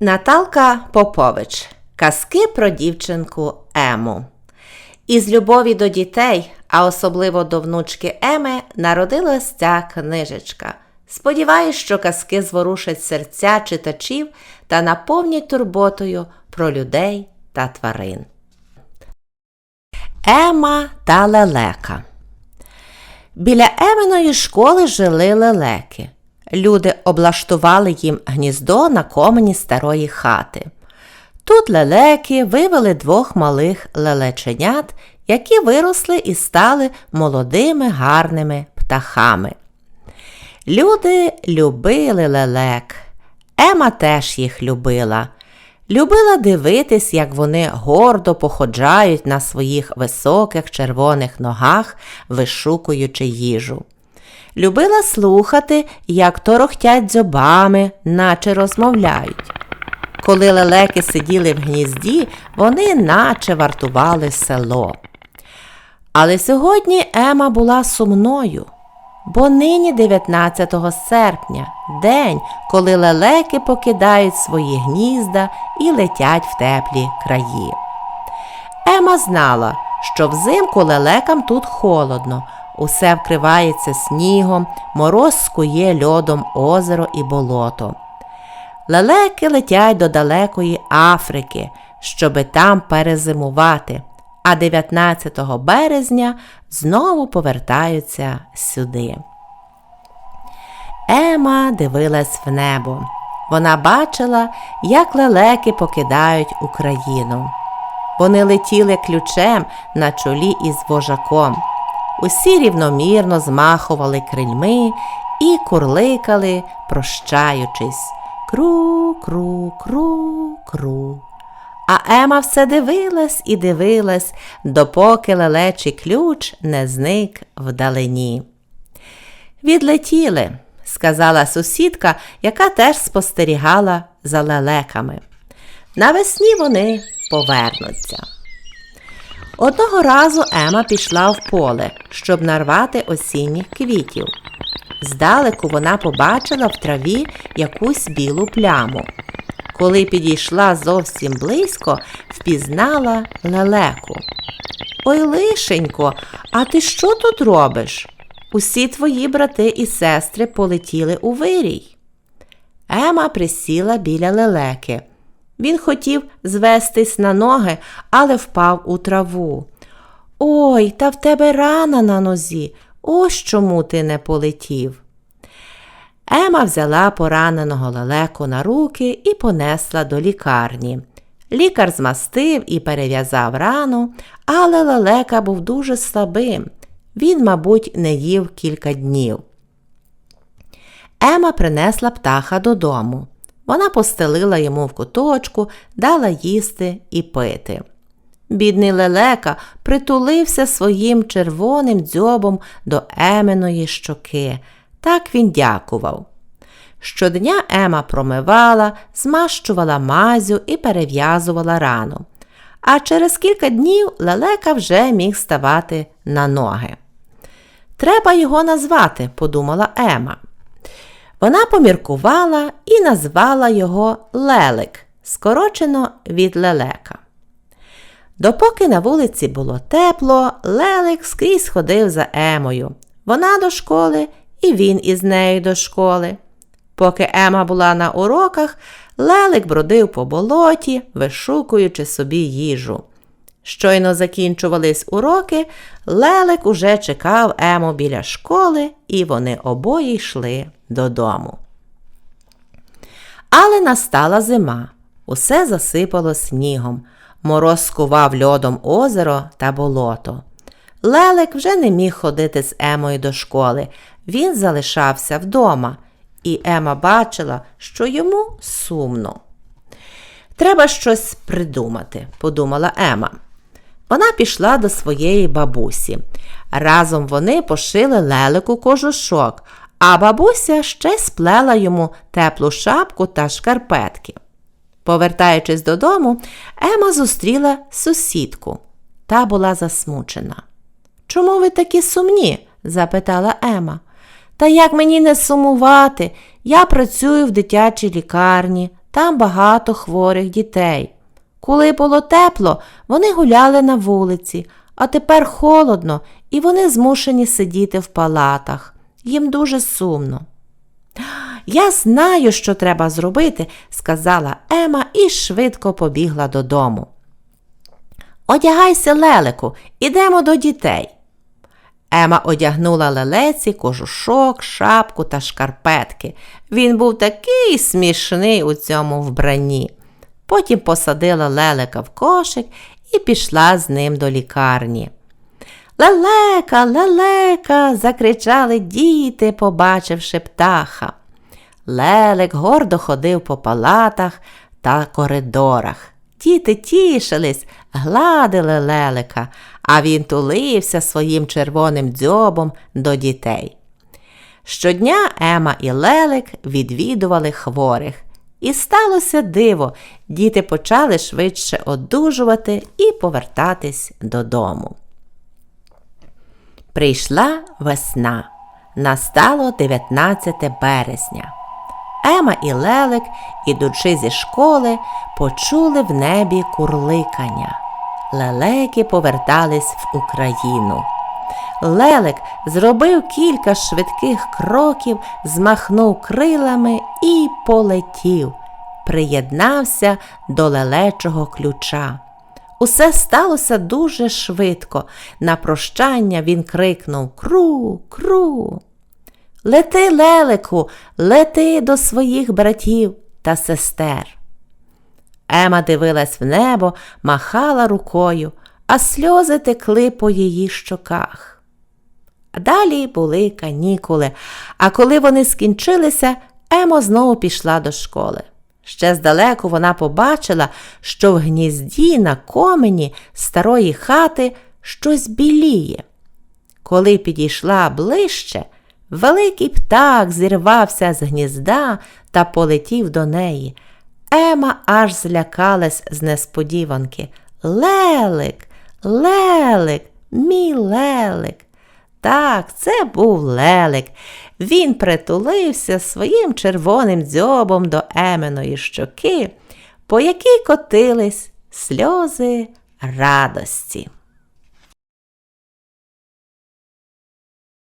Наталка Попович. Казки про дівчинку Ему. Із любові до дітей, а особливо до внучки Еми, народилась ця книжечка. Сподіваюсь, що казки зворушать серця читачів та наповнять турботою про людей та тварин. Ема та лелека. Біля Еминої школи жили лелеки. Люди облаштували їм гніздо на комені старої хати. Тут лелеки вивели двох малих лелеченят, які виросли і стали молодими гарними птахами. Люди любили лелек. Ема теж їх любила. Любила дивитись, як вони гордо походжають на своїх високих червоних ногах, вишукуючи їжу. Любила слухати, як торохтять дзьобами, наче розмовляють. Коли лелеки сиділи в гнізді, вони наче вартували село. Але сьогодні Ема була сумною, бо нині 19 серпня, день, коли лелеки покидають свої гнізда і летять в теплі краї. Ема знала, що взимку лелекам тут холодно, усе вкривається снігом, мороз скує льодом озеро і болото. Лелеки летять до далекої Африки, щоби там перезимувати, а 19 березня знову повертаються сюди. Ема дивилась в небо. Вона бачила, як лелеки покидають Україну. Вони летіли ключем на чолі із вожаком. Усі рівномірно змахували крильми і курликали, прощаючись. Кру, кру, кру, кру. А Ема все дивилась і дивилась, допоки лелечий ключ не зник вдалині. Відлетіли, сказала сусідка, яка теж спостерігала за лелеками. Навесні вони повернуться. Одного разу Ема пішла в поле, щоб нарвати осінніх квітів. Здалеку вона побачила в траві якусь білу пляму. Коли підійшла зовсім близько, впізнала лелеку. Ой, лишенько, а ти що тут робиш? Усі твої брати і сестри полетіли у вирій. Ема присіла біля лелеки. Він хотів звестись на ноги, але впав у траву. Ой, та в тебе рана на нозі. Ось чому ти не полетів. Ема взяла пораненого лелеку на руки і понесла до лікарні. Лікар змастив і перев'язав рану, але лелека був дуже слабим. Він, мабуть, не їв кілька днів. Ема принесла птаха додому. Вона постелила йому в куточку, дала їсти і пити. Бідний лелека притулився своїм червоним дзьобом до Еминої щоки. Так він дякував. Щодня Ема промивала, змащувала мазю і перев'язувала рану. А через кілька днів лелека вже міг ставати на ноги. Треба його назвати, подумала Ема. Вона поміркувала і назвала його Лелик, скорочено від лелека. Допоки на вулиці було тепло, Лелик скрізь ходив за Емою. Вона до школи, і він із нею до школи. Поки Ема була на уроках, Лелик бродив по болоті, вишукуючи собі їжу. Щойно закінчувались уроки, Лелик уже чекав Ему біля школи, і вони обоє йшли додому. Але настала зима. Усе засипало снігом. Мороз скував льодом озеро та болото. Лелик вже не міг ходити з Емою до школи. Він залишався вдома, і Ема бачила, що йому сумно. Треба щось придумати, подумала Ема. Вона пішла до своєї бабусі. Разом вони пошили лелику кожушок, а бабуся ще сплела йому теплу шапку та шкарпетки. Повертаючись додому, Ема зустріла сусідку. Та була засмучена. Чому ви такі сумні? запитала Ема. Та як мені не сумувати? Я працюю в дитячій лікарні, там багато хворих дітей. Коли було тепло, вони гуляли на вулиці, а тепер холодно, і вони змушені сидіти в палатах. Їм дуже сумно. Я знаю, що треба зробити, сказала Ема і швидко побігла додому. Одягайся, лелику, ідемо до дітей. Ема одягнула лелеці кожушок, шапку та шкарпетки. Він був такий смішний у цьому вбранні. Потім посадила лелека в кошик і пішла з ним до лікарні. Лелека, лелека. закричали діти, побачивши птаха. Лелек гордо ходив по палатах та коридорах. Діти тішились, гладили лелека, а він тулився своїм червоним дзьобом до дітей. Щодня Ема і Лелек відвідували хворих. І сталося диво, діти почали швидше одужувати і повертатись додому. Прийшла весна. Настало 19 березня. Ема і Лелек, ідучи зі школи, почули в небі курликання. Лелеки повертались в Україну. Лелек зробив кілька швидких кроків, змахнув крилами і полетів, приєднався до лелечого ключа. Усе сталося дуже швидко. На прощання він крикнув Кру, кру. Лети, лелику, лети до своїх братів та сестер. Ема дивилась в небо, махала рукою, а сльози текли по її щоках. Далі були канікули, а коли вони скінчилися, Емо знову пішла до школи. Ще здалеку вона побачила, що в гнізді на комені старої хати щось біліє. Коли підійшла ближче, великий птах зірвався з гнізда та полетів до неї. Ема аж злякалась з несподіванки. Лелик, лелик, мій лелик. Так, це був лелик. Він притулився своїм червоним дзьобом до Еменої щоки, по якій котились сльози радості.